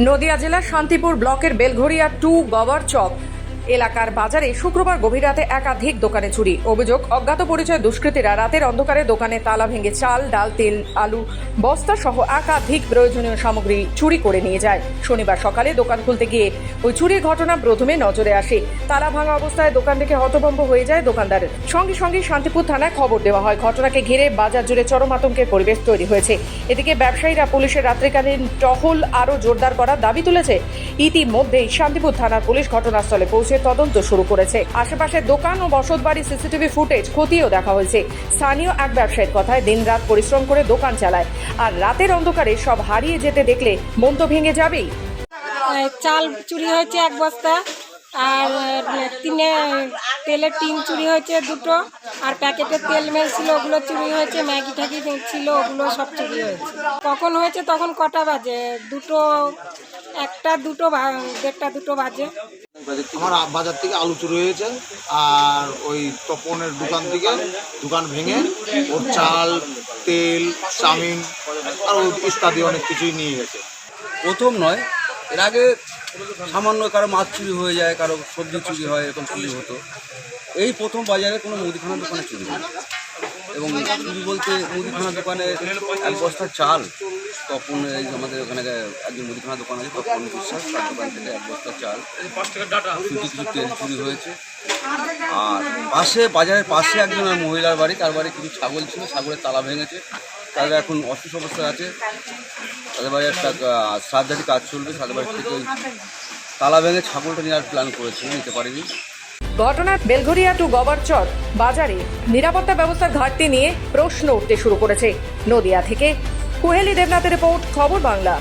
নদিয়া জেলার শান্তিপুর ব্লকের বেলঘড়িয়া টু গবর চক এলাকার বাজারে শুক্রবার গভীর রাতে একাধিক দোকানে চুরি। অভিযোগ, অজ্ঞাত পরিচয় দুষ্কৃতীরা রাতের অন্ধকারে দোকানে তালা ভেঙে চাল, ডাল, তেল, আলু, বস্তা সহ একাধিক প্রয়োজনীয় সামগ্রী চুরি করে নিয়ে যায়। শনিবার সকালে দোকান খুলতে গিয়ে ওই চুরির ঘটনা প্রথমে নজরে আসে। তালা ভাঙা অবস্থায় দোকান থেকে হতভম্ব হয়ে যায় দোকানদারের সঙ্গে সঙ্গে শান্তিপুর থানায় খবর দেওয়া হয়। ঘটনাকে ঘিরে বাজার জুড়ে চরম আতঙ্কের পরিবেশ তৈরি হয়েছে। এদিকে ব্যবসায়ীরা পুলিশের রাত্রিকালীন টহল আরও জোরদার করার দাবি তুলেছে। ইতিমধ্যেই শান্তিপুর থানার পুলিশ ঘটনাস্থলে পৌঁছে তদন্ত শুরু করেছে। আশেপাশের দোকান ও বসতবাড়ি সিসিটিভি ফুটেজ খতিয়েও দেখা হয়েছে। স্থানীয় এক ব্যবসায়ীর কথায় দিনরাত পরিশ্রম করে দোকান চালায়। আর রাতের অন্ধকারে সব হারিয়ে যেতে দেখলে মন তো ভেঙে যাবেই। চাল চুরি হয়েছে এক বস্তা, আর তিনে তেলের টিন চুরি হয়েছে দুটো, আর প্যাকেটের তেল মেল ছিল ওগুলো চুরি হয়েছে, ম্যাগি ট্যাগি ছিল, ওগুলো সব চুরি হয়েছে। কখন হয়েছে তখন কটা বাজে? দুটো একটা দুটো দেড়টা দুটো বাজে। আমার বাজার থেকে আলু চুরি হয়েছে আর ওই তপনের দোকান থেকে দোকান ভেঙে ওর চাল তেল চাউমিন আর ইত্যাদি অনেক কিছুই নিয়ে গেছে। প্রথম নয় এর আগে সামান্য কারও মাছ চুরি হয়ে যায় কারও সবজি চুরি হয় এরকম চুরি হতো। এই প্রথম বাজারে কোনো মুদিখানা দোকানে চুরি হয় এবং চুরি বলতে মুদিখানা দোকানে এক বস্তা চাল তখন এই আমাদের ওখানে একজন মুদিখানা দোকান আছে, তপন বিশ্বাস, তার দোকান থেকে এক বস্তা চাল। কিছু কিছু তেল চুরি হয়েছে। আর পাশে, বাজারের পাশে একজন মহিলার বাড়ি, তার বাড়ি কিছু ছাগল ছিল, ছাগলের তালা ভেঙেছে। তাদের এখন অসুস্থ অবস্থায় আছে। তাদের বাড়ি একটা সার্জারি কাজ চলবে, তাদের বাড়ি থেকে ওই তালা ভেঙে ছাগলটা নেওয়ার প্ল্যান করেছিল, নিতে পারিনি। ঘটনার বেলঘরিয়া টু গবরচর বাজারে নিরাপত্তা ব্যবস্থার ঘাটতি নিয়ে প্রশ্ন উঠতে শুরু করেছে। নদিয়া থেকে কুহেলি দেবনাথের রিপোর্ট খবর বাংলা।